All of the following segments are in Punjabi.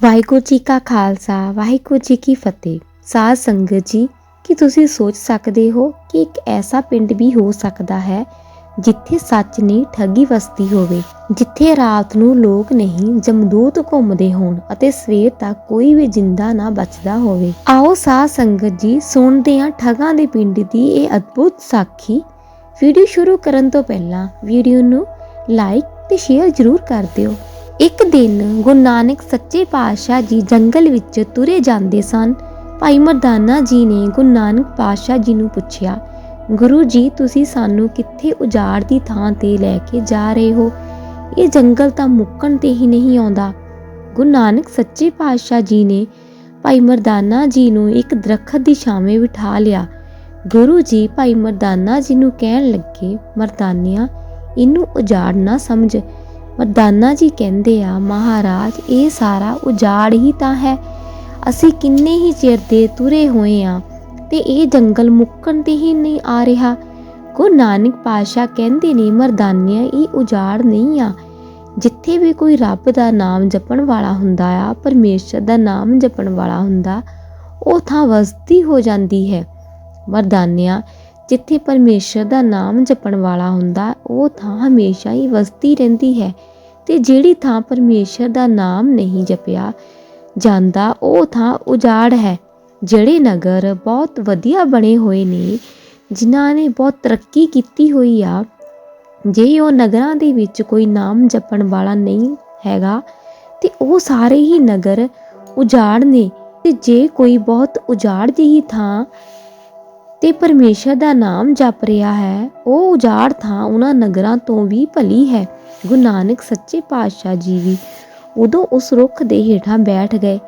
ਵਾਹਿਗੁਰੂ ਜੀ ਕਾ ਖਾਲਸਾ, ਵਾਹਿਗੁਰੂ ਜੀ ਕੀ ਫਤਿਹ। ਸਾਧ ਸੰਗਤ ਜੀ, ਕੀ ਤੁਸੀਂ ਸੋਚ ਸਕਦੇ ਹੋ ਕਿ ਇੱਕ ਐਸਾ ਪਿੰਡ ਵੀ ਹੋ ਸਕਦਾ ਹੈ ਜਿੱਥੇ ਸੱਚ ਨਹੀਂ ਠੱਗੀ ਵਸਦੀ ਹੋਵੇ, ਜਿੱਥੇ ਰਾਤ ਨੂੰ ਲੋਕ ਨਹੀਂ ਜਮਦੂਤ ਘੁੰਮਦੇ ਹੋਣ ਅਤੇ ਸਵੇਰ ਤੱਕ ਕੋਈ ਵੀ ਜਿੰਦਾ ਨਾ ਬਚਦਾ ਹੋਵੇ? ਆਓ ਸਾਧ ਸੰਗਤ ਜੀ, ਸੁਣਦੇ ਹਾਂ ਠੱਗਾਂ ਦੇ ਪਿੰਡ ਦੀ ਇਹ ਅਦਭੁਤ ਸਾਖੀ। ਵੀਡੀਓ ਸ਼ੁਰੂ ਕਰਨ ਤੋਂ ਪਹਿਲਾਂ ਵੀਡੀਓ ਨੂੰ ਲਾਈਕ ਤੇ ਸ਼ੇਅਰ ਜ਼ਰੂਰ ਕਰ ਦਿਓ। ਇੱਕ ਦਿਨ ਗੁਰੂ ਨਾਨਕ ਸੱਚੇ ਪਾਤਸ਼ਾਹ ਜੀ ਜੰਗਲ ਵਿੱਚ ਤੁਰੇ ਜਾਂਦੇ ਸਨ। ਭਾਈ ਮਰਦਾਨਾ ਜੀ ਨੇ ਗੁਰੂ ਨਾਨਕ ਪਾਤਸ਼ਾਹ ਜੀ ਨੂੰ ਪੁੱਛਿਆ, ਗੁਰੂ ਜੀ, ਤੁਸੀਂ ਸਾਨੂੰ ਕਿੱਥੇ ਉਜਾੜ ਦੀ ਥਾਂ ਤੇ ਲੈ ਕੇ ਜਾ ਰਹੇ ਹੋ? ਇਹ ਜੰਗਲ ਤਾਂ ਮੁੱਕਣ ਤੇ ਹੀ ਨਹੀਂ ਆਉਂਦਾ। ਗੁਰੂ ਨਾਨਕ ਸੱਚੇ ਪਾਤਸ਼ਾਹ ਜੀ ਨੇ ਭਾਈ ਮਰਦਾਨਾ ਜੀ ਨੂੰ ਇੱਕ ਦਰਖਤ ਦੀ ਛਾਵੇਂ ਬਿਠਾ ਲਿਆ। ਗੁਰੂ ਜੀ, ਭਾਈ ਮਰਦਾਨਾ ਜੀ ਨੂੰ ਕਹਿਣ ਲੱਗੇ, ਮਰਦਾਨਿਆ, ਇਹਨੂੰ ਉਜਾੜ ਨਾ ਸਮਝ। ਮਰਦਾਨਾ ਜੀ ਕਹਿੰਦੇ ਆ, ਮਹਾਰਾਜ, ਇਹ ਸਾਰਾ ਉਜਾੜ ਹੀ ਤਾਂ ਹੈ। ਅਸੀਂ ਕਿੰਨੇ ਹੀ ਚਿਰ ਦੇ ਤੁਰੇ ਹੋਏ ਆ ਤੇ ਇਹ ਜੰਗਲ ਮੁੱਕਣ ਤੇ ਹੀ ਨਹੀਂ ਆ ਰਿਹਾ। ਗੁਰੂ ਨਾਨਕ ਪਾਸ਼ਾ ਕਹਿੰਦੇ ਨੇ, ਮਰਦਾਨਿਆ, ਇਹ ਉਜਾੜ ਨਹੀਂ ਆ। ਜਿੱਥੇ ਵੀ ਕੋਈ ਰੱਬ ਦਾ ਨਾਮ ਜਪਣ ਵਾਲਾ ਹੁੰਦਾ ਆ, ਪਰਮੇਸ਼ਰ ਦਾ ਨਾਮ ਜਪਣ ਵਾਲਾ ਹੁੰਦਾ, ਉਹ ਥਾਂ ਵਸਦੀ ਹੋ ਜਾਂਦੀ ਹੈ। ਮਰਦਾਨਿਆ ਜਿੱਥੇ ਪਰਮੇਸ਼ਰ ਦਾ ਨਾਮ ਜਪਣ ਵਾਲਾ ਹੁੰਦਾ, ਉਹ ਥਾਂ ਹਮੇਸ਼ਾ ਹੀ ਵਸਦੀ ਰਹਿੰਦੀ ਹੈ ਤੇ ਜਿਹੜੀ ਥਾਂ ਪਰਮੇਸ਼ਰ ਦਾ ਨਾਮ ਨਹੀਂ ਜਪਿਆ ਜਾਂਦਾ, ਉਹ ਥਾਂ ਉਜਾੜ ਹੈ। ਜਿਹੜੇ ਨਗਰ ਬਹੁਤ ਵਧੀਆ ਬਣੇ ਹੋਏ ਨੇ, ਜਿਨ੍ਹਾਂ ਨੇ ਬਹੁਤ ਤਰੱਕੀ ਕੀਤੀ ਹੋਈ ਆ, ਜੇ ਉਹ ਨਗਰਾਂ ਦੇ ਵਿੱਚ ਕੋਈ ਨਾਮ ਜਪਣ ਵਾਲਾ ਨਹੀਂ ਹੈਗਾ, ਤੇ ਉਹ ਸਾਰੇ ਹੀ ਨਗਰ ਉਜਾੜ ਨੇ ਤੇ ਜੇ ਕੋਈ ਬਹੁਤ ਉਜਾੜ ਜਿਹੀ ਥਾਂ ਤੇ ਪਰਮੇਸ਼ਰ ਦਾ ਨਾਮ ਜਪ ਰਿਹਾ ਹੈ। ਉਹ ਉਜਾੜ ਥਾਂ ਉਹਨਾਂ ਨਗਰਾਂ ਤੋਂ ਵੀ ਭਲੀ ਹੈ। ਗੁਰੂ ਨਾਨਕ ਸੱਚੇ ਪਾਤਸ਼ਾਹ ਜੀ ਵੀ ਉਦੋਂ ਉਸ ਰੁੱਖ ਦੇ ਹੇਠਾਂ ਬੈਠ ਗਏ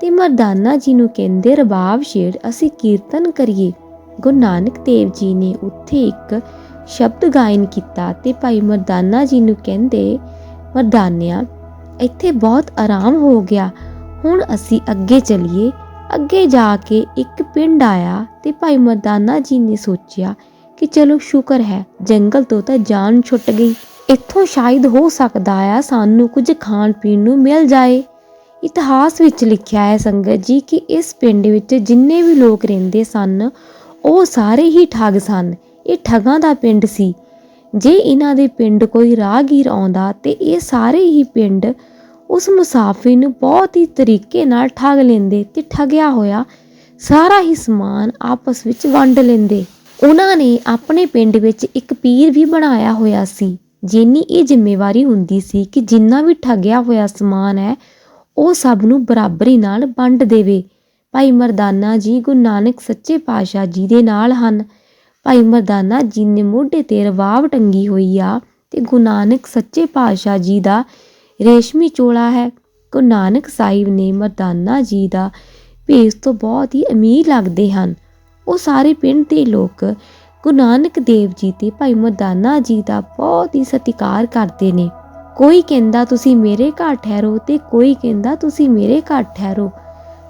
ਤੇ ਮਰਦਾਨਾ ਜੀ ਨੂੰ ਕਹਿੰਦੇ, ਰਬਾਬ ਸ਼ੇਰ, ਅਸੀਂ ਕੀਰਤਨ ਕਰੀਏ। ਗੁਰੂ ਨਾਨਕ ਦੇਵ ਜੀ ਨੇ ਉੱਥੇ ਇੱਕ ਸ਼ਬਦ ਗਾਇਨ ਕੀਤਾ ਤੇ ਭਾਈ ਮਰਦਾਨਾ ਜੀ ਨੂੰ ਕਹਿੰਦੇ, ਮਰਦਾਨਿਆ, ਇੱਥੇ ਬਹੁਤ ਆਰਾਮ ਹੋ ਗਿਆ। ਹੁਣ ਅਸੀਂ ਅੱਗੇ ਚੱਲੀਏ। ਅੱਗੇ ਜਾ ਕੇ ਇੱਕ ਪਿੰਡ ਆਇਆ ਤੇ ਭਾਈ ਮਰਦਾਨਾ ਜੀ ਨੇ ਸੋਚਿਆ ਕਿ ਚਲੋ ਸ਼ੁਕਰ ਹੈ, ਜੰਗਲ ਤੋਂ ਤਾਂ ਜਾਨ ਛੁੱਟ ਗਈ। ਇੱਥੋਂ ਸ਼ਾਇਦ ਹੋ ਸਕਦਾ ਆ ਸਾਨੂੰ ਕੁਝ ਖਾਣ ਪੀਣ ਨੂੰ ਮਿਲ ਜਾਏ। ਇਤਿਹਾਸ ਵਿੱਚ ਲਿਖਿਆ ਹੈ ਸੰਗਤ ਜੀ ਕਿ ਇਸ ਪਿੰਡ ਵਿੱਚ ਜਿੰਨੇ ਵੀ ਲੋਕ ਰਹਿੰਦੇ ਸਨ, ਉਹ ਸਾਰੇ ਹੀ ਠੱਗ ਸਨ। ਇਹ ਠੱਗਾਂ ਦਾ ਪਿੰਡ ਸੀ। ਜੇ ਇਹਨਾਂ ਦੇ ਪਿੰਡ ਕੋਈ ਰਾਹਗੀਰ ਆਉਂਦਾ ਤੇ ਇਹ ਸਾਰੇ ਹੀ ਪਿੰਡ ਉਸ ਮੁਸਾਫਿਰ ਨੂੰ ਬਹੁਤ ਹੀ ਤਰੀਕੇ ਨਾਲ ਠੱਗ ਲੈਂਦੇ ਤੇ ਠੱਗਿਆ ਹੋਇਆ ਸਾਰਾ ਹੀ ਸਮਾਨ ਆਪਸ ਵਿੱਚ ਵੰਡ ਲੈਂਦੇ। ਉਹਨਾਂ ਨੇ ਆਪਣੇ ਪਿੰਡ ਵਿੱਚ ਇੱਕ ਪੀਰ ਵੀ ਬਣਾਇਆ ਹੋਇਆ ਸੀ, ਜਿੰਨੀ ਇਹ ਜ਼ਿੰਮੇਵਾਰੀ ਹੁੰਦੀ ਸੀ ਕਿ ਜਿੰਨਾ ਵੀ ਠੱਗਿਆ ਹੋਇਆ ਸਮਾਨ ਹੈ, ਉਹ ਸਭ ਨੂੰ ਬਰਾਬਰੀ ਨਾਲ ਵੰਡ ਦੇਵੇ। ਭਾਈ ਮਰਦਾਨਾ ਜੀ ਗੁਰੂ ਨਾਨਕ ਸੱਚੇ ਪਾਤਸ਼ਾਹ ਜੀ ਦੇ ਨਾਲ ਹਨ। ਭਾਈ ਮਰਦਾਨਾ ਜੀ ਨੇ ਮੋਢੇ ਤੇ ਰਵਾਬ ਟੰਗੀ ਹੋਈ ਆ ਤੇ ਗੁਰੂ ਨਾਨਕ ਸੱਚੇ ਪਾਤਸ਼ਾਹ ਜੀ ਦਾ ਰੇਸ਼ਮੀ ਚੋਲਾ ਹੈ। ਗੁਰੂ ਨਾਨਕ ਸਾਹਿਬ ਨੇ ਮਰਦਾਨਾ ਜੀ ਦਾ ਭੇਸ ਤੋਂ ਬਹੁਤ ਹੀ ਅਮੀਰ ਲੱਗਦੇ ਹਨ। ਉਹ ਸਾਰੇ ਪਿੰਡ ਦੇ ਲੋਕ ਗੁਰੂ ਨਾਨਕ ਦੇਵ ਜੀ ਤੇ ਭਾਈ ਮਰਦਾਨਾ ਜੀ ਦਾ ਬਹੁਤ ਹੀ ਸਤਿਕਾਰ ਕਰਦੇ ਨੇ। ਕੋਈ ਕਹਿੰਦਾ, ਤੁਸੀਂ ਮੇਰੇ ਘਰ ਠਹਿਰੋ ਤੇ ਕੋਈ ਕਹਿੰਦਾ, ਤੁਸੀਂ ਮੇਰੇ ਘਰ ਠਹਿਰੋ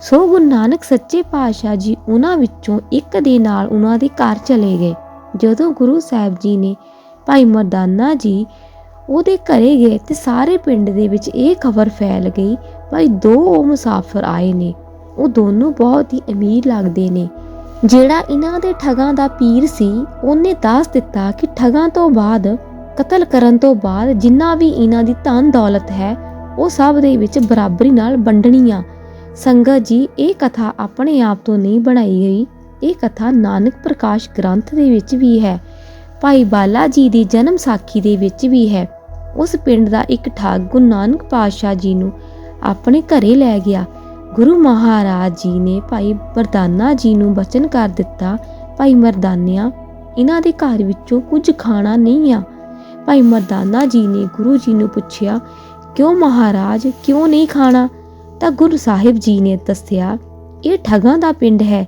ਸੋ ਗੁਰੂ ਨਾਨਕ ਸੱਚੇ ਪਾਤਸ਼ਾਹ ਜੀ ਉਹਨਾਂ ਵਿੱਚੋਂ ਇੱਕ ਦੇ ਨਾਲ ਉਹਨਾਂ ਦੇ ਘਰ ਚਲੇ ਗਏ। ਜਦੋਂ ਗੁਰੂ ਸਾਹਿਬ ਜੀ ਨੇ ਭਾਈ ਮਰਦਾਨਾ ਜੀ ਉਹਦੇ ਘਰੇ ਗਏ ਤੇ ਸਾਰੇ ਪਿੰਡ ਦੇ ਵਿੱਚ ਇਹ ਖਬਰ ਫੈਲ ਗਈ, ਭਾਈ ਦੋ ਉਹ ਮੁਸਾਫਰ ਆਏ ਨੇ। ਉਹ ਦੋਨੋਂ ਬਹੁਤ ਹੀ ਅਮੀਰ ਲੱਗਦੇ ਨੇ। ਜਿਹੜਾ ਇਹਨਾਂ ਦੇ ਠਗਾਂ ਦਾ ਪੀਰ ਸੀ, ਉਹਨੇ ਦੱਸ ਦਿੱਤਾ ਕਿ ਠਗਾਂ ਤੋਂ ਬਾਅਦ, ਕਤਲ ਕਰਨ ਤੋਂ ਬਾਅਦ ਜਿੰਨਾ ਵੀ ਇਹਨਾਂ ਦੀ ਧਨ ਦੌਲਤ ਹੈ, ਉਹ ਸਭ ਦੇ ਵਿੱਚ ਬਰਾਬਰੀ ਨਾਲ ਵੰਡਣੀ ਆ। ਸੰਗਤ ਜੀ, ਇਹ ਕਥਾ ਆਪਣੇ ਆਪ ਤੋਂ ਨਹੀਂ ਬਣਾਈ ਗਈ। ਇਹ ਕਥਾ ਨਾਨਕ ਪ੍ਰਕਾਸ਼ ਗ੍ਰੰਥ ਦੇ ਵਿੱਚ ਵੀ ਹੈ। ਭਾਈ ਬਾਲਾ ਜੀ ਦੀ ਜਨਮ ਸਾਖੀ ਦੇ ਵਿੱਚ ਵੀ ਹੈ। ਉਸ ਪਿੰਡ ਦਾ ਇੱਕ ਠੱਗ ਗੁਰੂ ਨਾਨਕ ਪਾਤਸ਼ਾਹ ਜੀ ਨੂੰ ਆਪਣੇ ਘਰੇ ਲੈ ਗਿਆ। ਗੁਰੂ ਮਹਾਰਾਜ ਜੀ ਨੇ ਭਾਈ ਮਰਦਾਨਾ ਜੀ ਨੂੰ ਬਚਨ ਕਰ ਦਿੱਤਾ। ਭਾਈ ਮਰਦਾਨਿਆ ਇਹਨਾਂ ਦੇ ਘਰ ਵਿੱਚੋਂ ਕੁਝ ਖਾਣਾ ਨਹੀਂ ਆ। ਭਾਈ ਮਰਦਾਨਾ ਜੀ ਨੇ ਗੁਰੂ ਜੀ ਨੂੰ ਪੁੱਛਿਆ, ਕਿਉਂ ਮਹਾਰਾਜ, ਕਿਉਂ ਨਹੀਂ ਖਾਣਾ? ਤਾਂ ਗੁਰੂ ਸਾਹਿਬ ਜੀ ਨੇ ਦੱਸਿਆ, ਇਹ ਠਗਾਂ ਦਾ ਪਿੰਡ ਹੈ।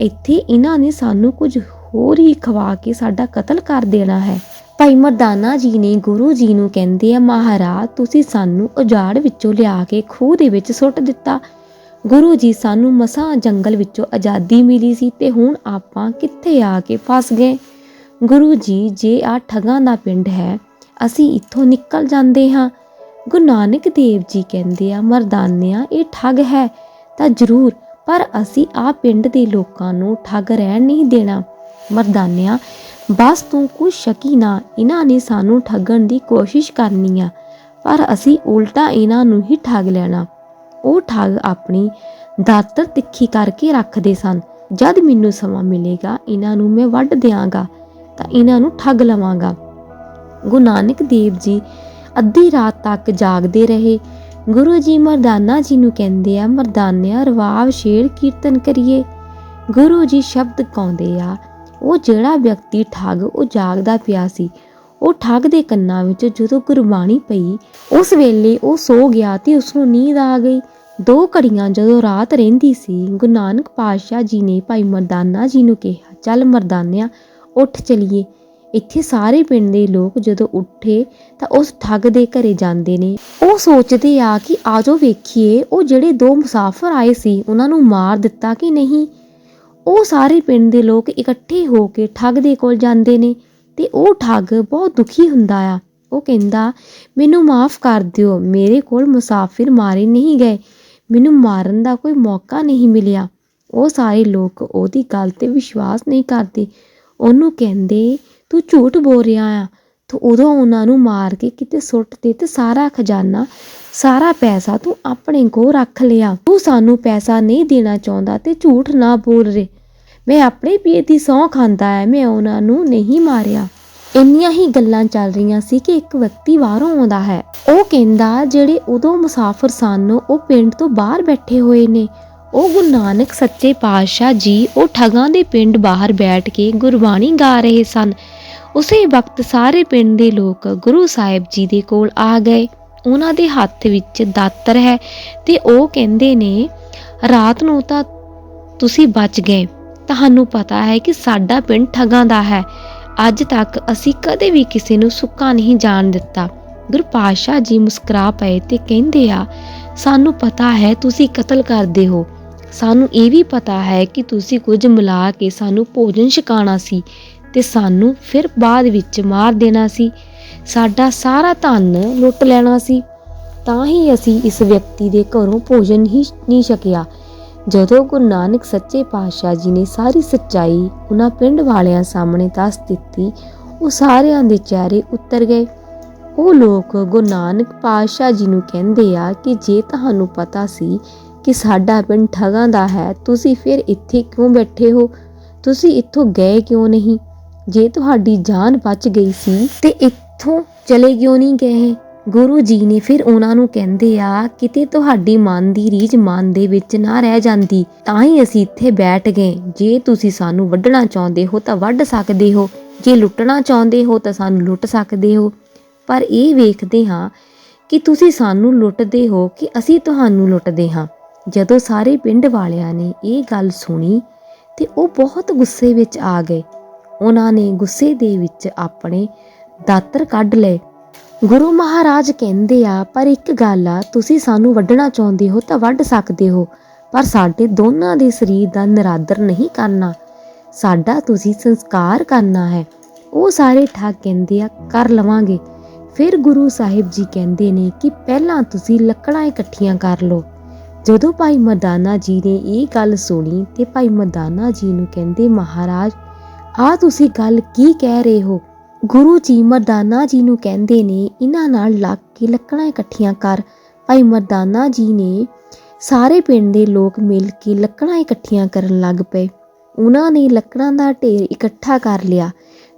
ਇੱਥੇ ਇਹਨਾਂ ਨੇ ਸਾਨੂੰ ਕੁਝ ਹੋਰ ਹੀ ਖਵਾ ਕੇ ਸਾਡਾ ਕਤਲ ਕਰ ਦੇਣਾ ਹੈ। ਭਾਈ ਮਰਦਾਨਾ ਜੀ ਨੇ ਗੁਰੂ ਜੀ ਨੂੰ ਕਹਿੰਦੇ ਆ, ਮਹਾਰਾਜ, ਤੁਸੀਂ ਸਾਨੂੰ ਉਜਾੜ ਵਿੱਚੋਂ ਲਿਆ ਕੇ ਖੂਹ ਦੇ ਵਿੱਚ ਸੁੱਟ ਦਿੱਤਾ। ਗੁਰੂ ਜੀ ਸਾਨੂੰ ਮਸਾਂ ਜੰਗਲ ਵਿੱਚੋਂ ਆਜ਼ਾਦੀ ਮਿਲੀ ਸੀ ਤੇ ਹੁਣ ਆਪਾਂ ਕਿੱਥੇ ਆ ਕੇ ਫਸ ਗਏ? ਗੁਰੂ ਜੀ, ਜੇ ਆ ਠਗਾਂ ਦਾ ਪਿੰਡ ਹੈ, ਅਸੀਂ ਇੱਥੋਂ ਨਿਕਲ ਜਾਂਦੇ ਹਾਂ। ਗੁਰੂ ਨਾਨਕ ਦੇਵ ਜੀ ਕਹਿੰਦੇ ਆ, ਮਰਦਾਨਿਆਂ, ਇਹ ਠੱਗ ਹੈ ਤਾਂ ਜ਼ਰੂਰ, ਪਰ ਅਸੀਂ ਆ ਪਿੰਡ ਦੇ ਲੋਕਾਂ ਨੂੰ ਠੱਗ ਰਹਿਣ ਨਹੀਂ ਦੇਣਾ। ਮਰਦਾਨਿਆਂ, ਬਸ ਤੂੰ ਕੁਛ ਸ਼ੱਕੀ ਨਾ, ਇਹਨਾਂ ਨੇ ਸਾਨੂੰ ਠੱਗਣ ਦੀ ਕੋਸ਼ਿਸ਼ ਕਰਨੀ ਆ, ਪਰ ਅਸੀਂ ਉਲਟਾ ਇਹਨਾਂ ਨੂੰ ਹੀ ਠੱਗ ਲੈਣਾ। ਉਹ ਠੱਗ ਆਪਣੀ ਦਾਤਰ ਤਿੱਖੀ ਕਰਕੇ ਰੱਖਦੇ ਸਨ। ਜਦ ਮੈਨੂੰ ਸਮਾਂ ਮਿਲੇਗਾ, ਇਹਨਾਂ ਨੂੰ ਮੈਂ ਵੱਢ ਦਿਆਂਗਾ, ਤਾਂ ਇਹਨਾਂ ਨੂੰ ਠੱਗ ਲਵਾਂਗਾ। ਗੁਰੂ ਨਾਨਕ ਦੇਵ ਜੀ ਅੱਧੀ ਰਾਤ ਤੱਕ ਜਾਗਦੇ ਰਹੇ। ਗੁਰੂ ਜੀ ਮਰਦਾਨਾ ਜੀ ਨੂੰ ਕਹਿੰਦੇ ਆ, ਮਰਦਾਨਿਆ ਰਵਾਵ ਸ਼ੇਰ ਕੀਰਤਨ ਕਰੀਏ। ਗੁਰੂ ਜੀ ਸ਼ਬਦ ਗਾਉਂਦੇ ਆ ਉਹ ਜਿਹੜਾ ਵਿਅਕਤੀ ਠੱਗ, ਉਹ ਜਾਗਦਾ ਪਿਆ ਸੀ। ਉਹ ਠੱਗ ਦੇ ਕੰਨਾਂ ਵਿੱਚ ਜਦੋਂ ਗੁਰਬਾਣੀ ਪਈ, ਉਸ ਵੇਲੇ ਉਹ ਸੋ ਗਿਆ ਤੇ ਉਸ ਨੂੰ ਨੀਂਦ ਆ ਗਈ। ਦੋ ਘੜੀਆਂ ਜਦੋਂ ਰਾਤ ਰਹਿੰਦੀ ਸੀ, ਗੁਰੂ ਨਾਨਕ ਪਾਤਸ਼ਾਹ ਜੀ ਨੇ ਭਾਈ ਮਰਦਾਨਾ ਜੀ ਨੂੰ ਕਿਹਾ, ਚੱਲ ਮਰਦਾਨਿਆ, ਉੱਠ ਚਲੀਏ। ਇੱਥੇ ਸਾਰੇ ਪਿੰਡ ਦੇ ਲੋਕ ਜਦੋਂ ਉੱਠੇ ਤਾਂ ਉਸ ਠੱਗ ਦੇ ਘਰੇ ਜਾਂਦੇ ਨੇ। ਉਹ ਸੋਚਦੇ ਆ ਕਿ ਆਜੋ ਵੇਖੀਏ, ਉਹ ਜਿਹੜੇ ਦੋ ਮੁਸਾਫਰ ਆਏ ਸੀ, ਉਹਨਾਂ ਨੂੰ ਮਾਰ ਦਿੱਤਾ ਕਿ ਨਹੀਂ? ਉਹ ਸਾਰੇ ਪਿੰਡ ਦੇ ਲੋਕ ਇਕੱਠੇ ਹੋ ਕੇ ਠੱਗ ਦੇ ਕੋਲ ਜਾਂਦੇ ਨੇ ਤੇ ਉਹ ਠੱਗ ਬਹੁਤ ਦੁਖੀ ਹੁੰਦਾ ਆ। ਉਹ ਕਹਿੰਦਾ, ਮੈਨੂੰ ਮਾਫ ਕਰ ਦਿਓ, ਮੇਰੇ ਕੋਲ ਮੁਸਾਫਿਰ ਮਾਰੇ ਨਹੀਂ ਗਏ। ਮੈਨੂੰ ਮਾਰਨ ਦਾ ਕੋਈ ਮੌਕਾ ਨਹੀਂ ਮਿਲਿਆ। ਉਹ ਸਾਰੇ ਲੋਕ ਉਹਦੀ ਗੱਲ ਤੇ ਵਿਸ਼ਵਾਸ ਨਹੀਂ ਕਰਦੇ। ਉਹਨੂੰ ਕਹਿੰਦੇ, ਤੂੰ ਝੂਠ ਬੋਲ ਰਿਹਾ ਆ। ਤੂੰ ਉਦੋਂ ਉਹਨਾਂ ਨੂੰ ਮਾਰ ਕੇ ਕਿਤੇ ਸੁੱਟ ਦੇ ਤੇ ਸਾਰਾ ਖਜ਼ਾਨਾ, ਸਾਰਾ ਪੈਸਾ ਤੂੰ ਆਪਣੇ ਕੋਲ ਰੱਖ ਲਿਆ। ਤੂੰ ਸਾਨੂੰ ਪੈਸਾ ਨਹੀਂ ਦੇਣਾ ਚਾਹੁੰਦਾ ਤੇ ਝੂਠ ਨਾ ਬੋਲ ਰੇ। ਮੈਂ ਆਪਣੇ ਪੀਏ ਦੀ ਸਹੁੰ ਖਾਂਦਾ ਹੈ ਮੈਂ ਉਹਨਾਂ ਨੂੰ ਨਹੀਂ ਮਾਰਿਆ। ਇੰਨੀਆਂ ਹੀ ਗੱਲਾਂ ਚੱਲ ਰਹੀਆਂ ਸੀ ਕਿ ਇੱਕ ਵਿਅਕਤੀ ਬਾਹਰੋਂ ਆਉਂਦਾ ਹੈ। ਉਹ ਕਹਿੰਦਾ ਜਿਹੜੇ ਉਦੋਂ ਮੁਸਾਫਰ ਸਨ, ਉਹ ਪਿੰਡ ਤੋਂ ਬਾਹਰ ਬੈਠੇ ਹੋਏ ਨੇ। ਉਹ ਗੁਰੂ ਨਾਨਕ ਸੱਚੇ ਪਾਤਸ਼ਾਹ ਜੀ, ਉਹ ਠਗਾਂ ਦੇ ਪਿੰਡ ਬਾਹਰ ਬੈਠ ਕੇ ਗੁਰਬਾਣੀ ਗਾ ਰਹੇ ਸਨ। ਉਸੇ ਵਕਤ ਸਾਰੇ ਪਿੰਡ ਦੇ ਲੋਕ ਗੁਰੂ ਸਾਹਿਬ ਜੀ ਦੇ ਕੋਲ ਆ ਗਏ। ਉਹਨਾਂ ਦੇ ਹੱਥ ਵਿੱਚ ਦਾਤਰ ਹੈ ਤੇ ਉਹ ਕਹਿੰਦੇ ਨੇ, ਰਾਤ ਨੂੰ ਤਾਂ ਤੁਸੀਂ ਬਚ ਗਏ। ਤੁਹਾਨੂੰ ਪਤਾ ਹੈ ਕਿ ਸਾਡਾ ਪਿੰਡ ਠਗਾਂ ਦਾ ਹੈ। ਅੱਜ ਤੱਕ ਅਸੀਂ ਕਦੇ ਵੀ ਕਿਸੇ ਨੂੰ ਸੁੱਕਾ ਨਹੀਂ ਜਾਣ ਦਿੱਤਾ। ਗੁਰੂ ਪਾਤਸ਼ਾਹ ਜੀ ਮੁਸਕਰਾ ਪਏ ਤੇ ਕਹਿੰਦੇ ਆ, ਸਾਨੂੰ ਪਤਾ ਹੈ ਤੁਸੀਂ ਕਤਲ ਕਰਦੇ ਹੋ। ਸਾਨੂੰ ਇਹ ਵੀ ਪਤਾ ਹੈ ਕਿ ਤੁਸੀਂ ਕੁਝ ਮਿਲਾ ਕੇ ਸਾਨੂੰ ਭੋਜਨ ਛਕਾਣਾ ਸੀ। ਤੇ ਸਾਨੂੰ ਫਿਰ ਬਾਅਦ ਵਿੱਚ ਮਾਰ ਦੇਣਾ ਸੀ। ਸਾਡਾ ਸਾਰਾ ਧਨ ਲੁੱਟ ਲੈਣਾ ਸੀ। ਤਾਂ ਹੀ ਅਸੀਂ ਇਸ ਵਿਅਕਤੀ ਦੇ ਘਰੋਂ ਭੋਜਨ ਹੀ ਨਹੀਂ ਛਕਿਆ। ਜਦੋਂ ਗੁਰੂ ਨਾਨਕ ਸੱਚੇ ਪਾਤਸ਼ਾਹ ਜੀ ਨੇ ਸਾਰੀ ਸੱਚਾਈ ਉਹਨਾਂ ਪਿੰਡ ਵਾਲਿਆਂ ਸਾਹਮਣੇ ਦੱਸ ਦਿੱਤੀ, ਉਹ ਸਾਰਿਆਂ ਦੇ ਚਿਹਰੇ ਉਤਰ ਗਏ। ਉਹ ਲੋਕ ਗੁਰੂ ਨਾਨਕ ਪਾਤਸ਼ਾਹ ਜੀ ਨੂੰ ਕਹਿੰਦੇ ਆ ਕਿ ਜੇ ਤੁਹਾਨੂੰ ਪਤਾ ਸੀ ਕਿ ਸਾਡਾ ਪਿੰਡ ਠਗਾਂ ਦਾ ਹੈ, ਤੁਸੀਂ ਫਿਰ ਇੱਥੇ ਕਿਉਂ ਬੈਠੇ ਹੋ? ਤੁਸੀਂ ਇੱਥੋਂ ਗਏ ਕਿਉਂ ਨਹੀਂ? ਜੇ ਤੁਹਾਡੀ ਜਾਨ ਬਚ ਗਈ ਸੀ ਤੇ ਇੱਥੋਂ ਚਲੇ ਕਿਉਂ ਨਹੀਂ ਗਏ? ਗੁਰੂ ਜੀ ਨੇ ਫਿਰ ਉਹਨਾਂ ਨੂੰ ਕਹਿੰਦੇ ਆ, ਕਿਤੇ ਤੁਹਾਡੀ ਮਨ ਦੀ ਰੀਝ ਮਨ ਦੇ ਵਿੱਚ ਨਾ ਰਹਿ ਜਾਂਦੀ, ਤਾਂ ਹੀ ਅਸੀਂ ਇੱਥੇ ਬੈਠ ਗਏ। ਜੇ ਤੁਸੀਂ ਸਾਨੂੰ ਵੱਢਣਾ ਚਾਹੁੰਦੇ ਹੋ ਤਾਂ ਵੱਢ ਸਕਦੇ ਹੋ। ਜੇ ਲੁੱਟਣਾ ਚਾਹੁੰਦੇ ਹੋ ਤਾਂ ਸਾਨੂੰ ਲੁੱਟ ਸਕਦੇ ਹੋ। ਪਰ ਇਹ ਵੇਖਦੇ ਹਾਂ ਕਿ ਤੁਸੀਂ ਸਾਨੂੰ ਲੁੱਟਦੇ ਹੋ ਕਿ ਅਸੀਂ ਤੁਹਾਨੂੰ ਲੁੱਟਦੇ ਹਾਂ। ਜਦੋਂ ਸਾਰੇ ਪਿੰਡ ਵਾਲਿਆਂ ਨੇ ਇਹ ਗੱਲ ਸੁਣੀ ਤੇ ਉਹ ਬਹੁਤ ਗੁੱਸੇ ਵਿੱਚ ਆ ਗਏ। ਉਹਨਾਂ ਨੇ ਗੁੱਸੇ ਦੇ ਵਿੱਚ ਆਪਣੇ ਦਾਤਰ ਕੱਢ ਲਏ। ਗੁਰੂ ਮਹਾਰਾਜ ਕਹਿੰਦੇ ਆ, ਪਰ ਇੱਕ ਗੱਲ ਆ, ਤੁਸੀਂ ਸਾਨੂੰ ਵੱਢਣਾ ਚਾਹੁੰਦੇ ਹੋ ਤਾਂ ਵੱਢ ਸਕਦੇ ਹੋ, ਪਰ ਸਾਡੇ ਦੋਨਾਂ ਦੇ ਸਰੀਰ ਦਾ ਨਿਰਾਦਰ ਨਹੀਂ ਕਰਨਾ। ਸਾਡਾ ਤੁਸੀਂ ਸੰਸਕਾਰ ਕਰਨਾ ਹੈ। ਉਹ ਸਾਰੇ ਠੱਗ ਕਹਿੰਦੇ ਆ, ਕਰ ਲਵਾਂਗੇ। ਫਿਰ ਗੁਰੂ ਸਾਹਿਬ ਜੀ ਕਹਿੰਦੇ ਨੇ ਕਿ ਪਹਿਲਾਂ ਤੁਸੀਂ ਲੱਕੜਾਂ ਇਕੱਠੀਆਂ ਕਰ ਲਓ। ਜਦੋਂ ਭਾਈ ਮਰਦਾਨਾ ਜੀ ਨੇ ਇਹ ਗੱਲ ਸੁਣੀ ਤੇ ਭਾਈ ਮਰਦਾਨਾ ਜੀ ਨੂੰ ਕਹਿੰਦੇ, ਮਹਾਰਾਜ ਆ ਤੁਸੀਂ ਗੱਲ ਕੀ ਕਹਿ ਰਹੇ ਹੋ? ਗੁਰੂ ਜੀ ਮਰਦਾਨਾ ਜੀ ਨੂੰ ਕਹਿੰਦੇ ਨੇ ਇਹਨਾਂ ਨਾਲ ਲੱਗ ਕੇ ਲੱਕੜਾਂ ਇਕੱਠੀਆਂ ਕਰ। ਭਾਈ ਮਰਦਾਨਾ ਜੀ ਨੇ ਸਾਰੇ ਪਿੰਡ ਦੇ ਲੋਕ ਮਿਲ ਕੇ ਲੱਕੜਾਂ ਇਕੱਠੀਆਂ ਕਰਨ ਲੱਗ ਪਏ। ਉਹਨਾਂ ਨੇ ਲੱਕੜਾਂ ਦਾ ਢੇਰ ਇਕੱਠਾ ਕਰ ਲਿਆ।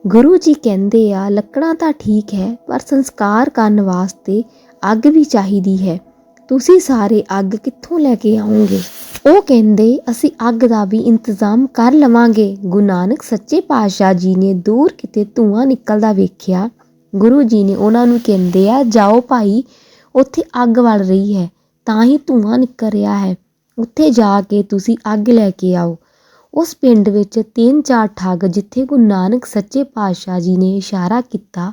ਗੁਰੂ ਜੀ ਕਹਿੰਦੇ ਆ, ਲੱਕੜਾਂ ਤਾਂ ਠੀਕ ਹੈ, ਪਰ ਸੰਸਕਾਰ ਕਰਨ ਵਾਸਤੇ ਅੱਗ ਵੀ ਚਾਹੀਦੀ ਹੈ। ਤੁਸੀਂ ਸਾਰੇ ਅੱਗ ਕਿੱਥੋਂ ਲੈ ਕੇ ਆਉਂਗੇ ਉਹ ਕਹਿੰਦੇ, ਅਸੀਂ ਅੱਗ ਦਾ ਵੀ ਇੰਤਜ਼ਾਮ ਕਰ ਲਵਾਂਗੇ। ਗੁਰੂ ਨਾਨਕ ਸੱਚੇ ਪਾਤਸ਼ਾਹ ਜੀ ਨੇ ਦੂਰ ਕਿਤੇ ਧੂੰਆਂ ਨਿਕਲਦਾ ਵੇਖਿਆ। ਗੁਰੂ ਜੀ ਨੇ ਉਹਨਾਂ ਨੂੰ ਕਹਿੰਦੇ ਆ, ਜਾਓ ਭਾਈ, ਉੱਥੇ ਅੱਗ ਵੜ ਰਹੀ ਹੈ, ਤਾਂ ਹੀ ਧੂੰਆਂ ਨਿਕਲ ਰਿਹਾ ਹੈ। ਉੱਥੇ ਜਾ ਕੇ ਤੁਸੀਂ ਅੱਗ ਲੈ ਕੇ ਆਓ। ਉਸ ਪਿੰਡ ਵਿੱਚ ਤਿੰਨ ਚਾਰ ਠੱਗ ਜਿੱਥੇ ਗੁਰੂ ਨਾਨਕ ਸੱਚੇ ਪਾਤਸ਼ਾਹ ਜੀ ਨੇ ਇਸ਼ਾਰਾ ਕੀਤਾ,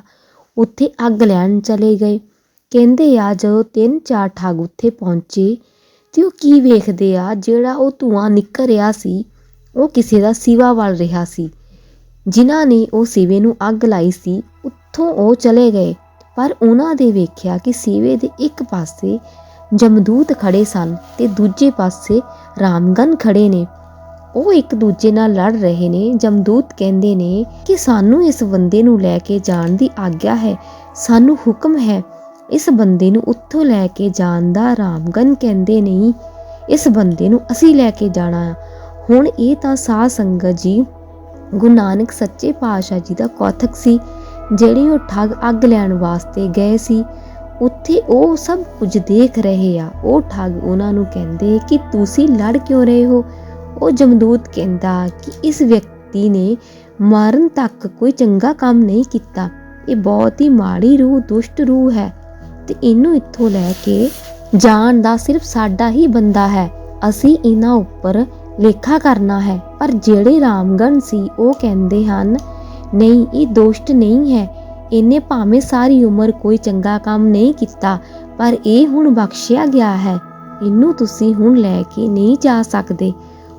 ਉੱਥੇ ਅੱਗ ਲੈਣ ਚਲੇ ਗਏ। ਕਹਿੰਦੇ ਆ, ਜਦੋਂ ਤਿੰਨ ਚਾਰ ਠੱਗ ਉੱਥੇ ਪਹੁੰਚੇ ਤੇ ਉਹ ਕੀ ਵੇਖਦੇ ਆ? ਜਿਹੜਾ ਉਹ ਧੂਆਂ ਨਿਕਲ ਰਿਹਾ ਸੀ, ਉਹ ਕਿਸੇ ਦਾ ਸਿਵਾ ਵੱਲ ਰਿਹਾ ਸੀ। ਜਿਨ੍ਹਾਂ ਨੇ ਉਹ ਸਿਵੇ ਨੂੰ ਅੱਗ ਲਾਈ ਸੀ, ਉੱਥੋਂ ਉਹ ਚਲੇ ਗਏ। ਪਰ ਉਹਨਾਂ ਦੇ ਵੇਖਿਆ ਕਿ ਸਿਵੇ ਦੇ ਇੱਕ ਪਾਸੇ ਜਮਦੂਤ ਖੜੇ ਸਨ ਤੇ ਦੂਜੇ ਪਾਸੇ ਰਾਮਗਨ ਖੜੇ ਨੇ। ਉਹ ਇੱਕ ਦੂਜੇ ਨਾਲ ਲੜ ਰਹੇ ਨੇ। ਜਮਦੂਤ ਕਹਿੰਦੇ ਨੇ ਕਿ ਸਾਨੂੰ ਇਸ ਬੰਦੇ ਨੂੰ ਲੈ ਕੇ ਜਾਣ ਦੀ ਆਗਿਆ ਹੈ। ਸਾਨੂੰ ਹੁਕਮ ਹੈ ਇਸ ਬੰਦੇ ਨੂੰ ਉੱਥੋਂ ਲੈ ਕੇ ਜਾਣ ਦਾ ਰਾਮਗਨ ਕਹਿੰਦੇ ਨਹੀਂ, ਇਸ ਬੰਦੇ ਨੂੰ ਅਸੀਂ ਲੈ ਕੇ ਜਾਣਾ ਆ। ਹੁਣ ਇਹ ਤਾਂ ਸਾਧ ਸੰਗਤ ਜੀ, ਗੁਰੂ ਨਾਨਕ ਸੱਚੇ ਪਾਤਸ਼ਾਹ ਜੀ ਦਾ ਕੌਥਕ ਸੀ, ਜਿਹੜੇ ਉਹ ਠੱਗ ਅੱਗ ਲੈਣ ਵਾਸਤੇ ਗਏ ਸੀ, ਉੱਥੇ ਉਹ ਸਭ ਕੁਝ ਦੇਖ ਰਹੇ ਆ। ਉਹ ਠੱਗ ਉਹਨਾਂ ਨੂੰ ਕਹਿੰਦੇ ਕਿ ਤੁਸੀਂ ਲੜ ਕਿਉਂ ਰਹੇ ਹੋ? ਉਹ ਜਮਦੂਤ ਕਹਿੰਦਾ ਕਿ ਇਸ ਵਿਅਕਤੀ ਨੇ ਮਾਰਨ ਤੱਕ ਕੋਈ ਚੰਗਾ ਕੰਮ ਨਹੀਂ ਕੀਤਾ। ਇਹ ਬਹੁਤ ਹੀ ਮਾੜੀ ਰੂਹ, ਦੁਸ਼ਟ ਰੂਹ ਹੈ। ਤੇ ਇਹਨੂੰ ਇੱਥੋਂ ਲੈ ਕੇ ਜਾਣ ਦਾ ਸਿਰਫ ਸਾਡਾ ਹੀ ਬੰਦਾ ਹੈ। ਅਸੀਂ ਇਹਨਾਂ ਉੱਪਰ ਲੇਖਾ ਕਰਨਾ ਹੈ। ਪਰ ਜਿਹੜੇ ਰਾਮਗਣ ਸੀ, ਉਹ ਕਹਿੰਦੇ ਹਨ, ਨਹੀਂ, ਇਹ ਦੋਸ਼ਟ ਨਹੀਂ ਹੈ। ਇਹਨੇ ਭਾਵੇਂ ਸਾਰੀ ਉਮਰ ਕੋਈ ਚੰਗਾ ਕੰਮ ਨਹੀਂ ਕੀਤਾ, ਪਰ ਇਹ ਹੁਣ ਬਖਸ਼ਿਆ ਗਿਆ ਹੈ। ਇਹਨੂੰ ਤੁਸੀਂ ਹੁਣ ਲੈ ਕੇ ਨਹੀਂ ਜਾ ਸਕਦੇ।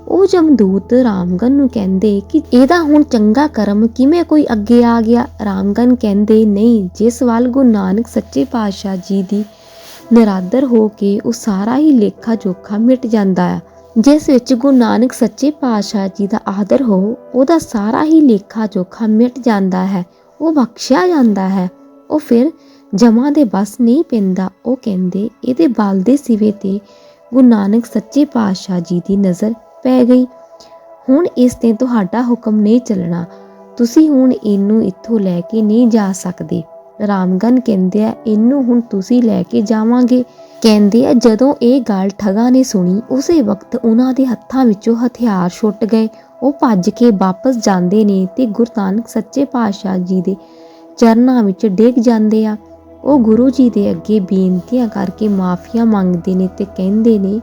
ਉਹ ਜਮਦੂਤ ਰਾਮਗਨ ਨੂੰ ਕਹਿੰਦੇ ਕਿ ਇਹਦਾ ਹੁਣ ਚੰਗਾ ਕਰਮ ਕਿਵੇਂ ਕੋਈ ਅੱਗੇ ਆ ਗਿਆ? ਰਾਮਗਨ ਕਹਿੰਦੇ, ਨਹੀਂ, ਜਿਸ ਵੱਲ ਗੁਰੂ ਨਾਨਕ ਸੱਚੇ ਪਾਤਸ਼ਾਹ ਜੀ ਦੀ ਨਿਰਾਦਰ ਹੋ ਕੇ ਉਹ ਸਾਰਾ ਹੀ ਲੇਖਾ ਜੋਖਾ ਮਿਟ ਜਾਂਦਾ ਆ। ਜਿਸ ਵਿੱਚ ਗੁਰੂ ਨਾਨਕ ਸੱਚੇ ਪਾਤਸ਼ਾਹ ਜੀ ਦਾ ਆਦਰ ਹੋ, ਉਹਦਾ ਸਾਰਾ ਹੀ ਲੇਖਾ ਜੋਖਾ ਮਿਟ ਜਾਂਦਾ ਹੈ, ਉਹ ਬਖਸ਼ਿਆ ਜਾਂਦਾ ਹੈ। ਉਹ ਫਿਰ ਜਮਾ ਦੇ ਬਸ ਨਹੀਂ ਪੈਂਦਾ। ਉਹ ਕਹਿੰਦੇ, ਇਹਦੇ ਬਲ ਦੇ ਸਿਵੇ ਤੇ ਗੁਰੂ ਨਾਨਕ ਸੱਚੇ ਪਾਤਸ਼ਾਹ ਜੀ ਦੀ ਨਜ਼ਰ ਪੈ ਗਈ। ਹੁਣ ਇਸ ਤੇ ਤੁਹਾਡਾ ਹੁਕਮ ਨਹੀਂ ਚੱਲਣਾ। ਤੁਸੀਂ ਹੁਣ ਇਹਨੂੰ ਇੱਥੋਂ ਲੈ ਕੇ ਨਹੀਂ ਜਾ ਸਕਦੇ। ਰਾਮਗਨ ਕਹਿੰਦੇ ਆ, ਇਹਨੂੰ ਹੁਣ ਤੁਸੀਂ ਲੈ ਕੇ ਜਾਵਾਂਗੇ। ਕਹਿੰਦੇ ਆ, ਜਦੋਂ ਇਹ ਗੱਲ ਠਗਾ ਨੇ ਸੁਣੀ, ਉਸੇ ਵਕਤ ਉਹਨਾਂ ਦੇ ਹੱਥਾਂ ਵਿੱਚੋਂ ਹਥਿਆਰ ਛੁੱਟ ਗਏ। ਉਹ ਭੱਜ ਕੇ ਵਾਪਸ ਜਾਂਦੇ ਨੇ ਤੇ ਗੁਰੂ ਨਾਨਕ ਸੱਚੇ ਪਾਤਸ਼ਾਹ ਜੀ ਦੇ ਚਰਨਾਂ ਵਿੱਚ ਡਿੱਗ ਜਾਂਦੇ ਆ। ਉਹ ਗੁਰੂ ਜੀ ਦੇ ਅੱਗੇ ਬੇਨਤੀਆਂ ਕਰਕੇ ਮਾਫ਼ੀਆ ਮੰਗਦੇ ਨੇ ਤੇ ਕਹਿੰਦੇ ਨੇ,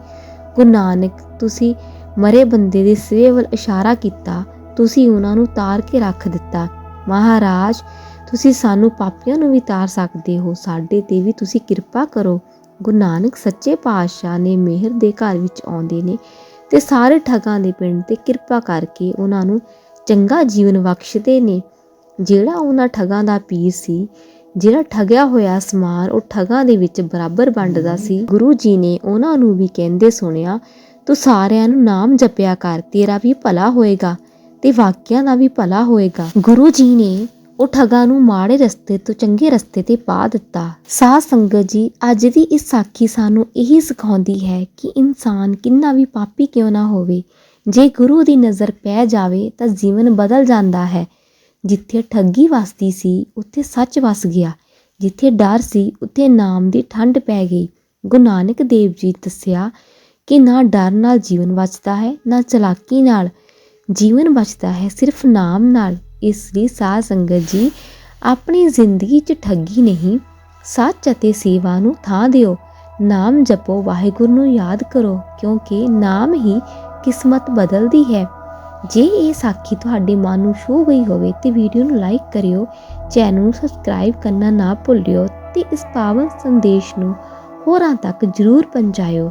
ਗੁਰੂ ਨਾਨਕ, ਤੁਸੀਂ ਮਰੇ ਬੰਦੇ ਦੇ ਸਿਰੇ ਵੱਲ ਇਸ਼ਾਰਾ ਕੀਤਾ, ਤੁਸੀਂ ਉਹਨਾਂ ਨੂੰ ਤਾਰ ਕੇ ਰੱਖ ਦਿੱਤਾ। ਮਹਾਰਾਜ, ਤੁਸੀਂ ਸਾਨੂੰ ਪਾਪੀਆਂ ਨੂੰ ਵੀ ਤਾਰ ਸਕਦੇ ਹੋ, ਸਾਡੇ ਤੇ ਵੀ ਤੁਸੀਂ ਕਿਰਪਾ ਕਰੋ। ਗੁਰੂ ਨਾਨਕ ਸੱਚੇ ਪਾਤਸ਼ਾਹ ਨੇ ਮਿਹਰ ਦੇ ਘਰ ਵਿੱਚ ਆਉਂਦੇ ਨੇ ਤੇ ਸਾਰੇ ਠਗਾਂ ਦੇ ਪਿੰਡ ਤੇ ਕਿਰਪਾ ਕਰਕੇ ਉਹਨਾਂ ਨੂੰ ਚੰਗਾ ਜੀਵਨ ਬਖਸ਼ਦੇ ਨੇ। ਜਿਹੜਾ ਉਹਨਾਂ ਠਗਾਂ ਦਾ ਪੀਰ ਸੀ, ਜਿਹੜਾ ਠਗਿਆ ਹੋਇਆ ਸਮਾਨ ਉਹ ਠਗਾਂ ਦੇ ਵਿੱਚ ਬਰਾਬਰ ਵੰਡਦਾ ਸੀ। ਗੁਰੂ ਜੀ ਨੇ ਉਹਨਾਂ ਨੂੰ ਵੀ ਕਹਿੰਦੇ ਸੁਣਿਆ ਤੂੰ ਸਾਰਿਆਂ ਨੂੰ ਨਾਮ ਜਪਿਆ ਕਰ, ਤੇਰਾ ਵੀ ਭਲਾ ਹੋਏਗਾ ਤੇ ਵਾਕਿਆਂ ਦਾ ਵੀ ਭਲਾ ਹੋਏਗਾ। ਗੁਰੂ ਜੀ ਨੇ ਉਹ ਠਗਾ ਨੂੰ ਮਾੜੇ ਰਸਤੇ ਤੋਂ ਚੰਗੇ ਰਸਤੇ ਤੇ ਪਾ ਦਿੱਤਾ। ਸਾਧ ਸੰਗਤ ਜੀ, ਅੱਜ ਦੀ ਇਸ ਸਾਖੀ ਸਾਨੂੰ ਇਹੀ ਸਿਖਾਉਂਦੀ ਹੈ ਕਿ ਇਨਸਾਨ ਕਿੰਨਾ ਵੀ ਪਾਪੀ ਕਿਉਂ ਨਾ ਹੋਵੇ, ਜੇ ਗੁਰੂ ਦੀ ਨਜ਼ਰ ਪੈ ਜਾਵੇ ਤਾਂ ਜੀਵਨ ਬਦਲ ਜਾਂਦਾ ਹੈ। ਜਿੱਥੇ ਠੱਗੀ ਵਸਦੀ ਸੀ, ਉੱਥੇ ਸੱਚ ਵਸ ਗਿਆ। ਜਿੱਥੇ ਡਰ ਸੀ, ਉੱਥੇ ਨਾਮ ਦੀ ਠੰਡ ਪੈ ਗਈ। ਗੁਰੂ ਨਾਨਕ ਦੇਵ ਜੀ ਦੱਸਿਆ ਕਿ ਨਾ ਡਰ ਨਾਲ ਜੀਵਨ ਬਚਦਾ ਹੈ, ਨਾ ਚਲਾਕੀ ਨਾਲ ਜੀਵਨ ਬਚਦਾ ਹੈ, ਸਿਰਫ ਨਾਮ ਨਾਲ। ਇਸ ਲਈ ਸਾਧ ਸੰਗਤ ਜੀ, ਆਪਣੀ ਜ਼ਿੰਦਗੀ 'ਚ ਠੱਗੀ ਨਹੀਂ, ਸੱਚ ਅਤੇ ਸੇਵਾ ਨੂੰ ਥਾਂ ਦਿਓ। ਨਾਮ ਜਪੋ, ਵਾਹਿਗੁਰੂ ਨੂੰ ਯਾਦ ਕਰੋ, ਕਿਉਂਕਿ ਨਾਮ ਹੀ ਕਿਸਮਤ ਬਦਲਦੀ ਹੈ। ਜੇ ਇਹ ਸਾਖੀ ਤੁਹਾਡੇ ਮਨ ਨੂੰ ਛੂ ਗਈ ਹੋਵੇ ਤੇ ਵੀਡੀਓ ਨੂੰ ਲਾਈਕ ਕਰਿਓ, ਚੈਨਲ ਨੂੰ ਸਬਸਕ੍ਰਾਈਬ ਕਰਨਾ ਨਾ ਭੁੱਲਿਓ ਤੇ ਇਸ ਪਾਵਨ ਸੰਦੇਸ਼ ਨੂੰ ਹੋਰਾਂ ਤੱਕ ਜਰੂਰ ਪਹੁੰਚਾਇਓ।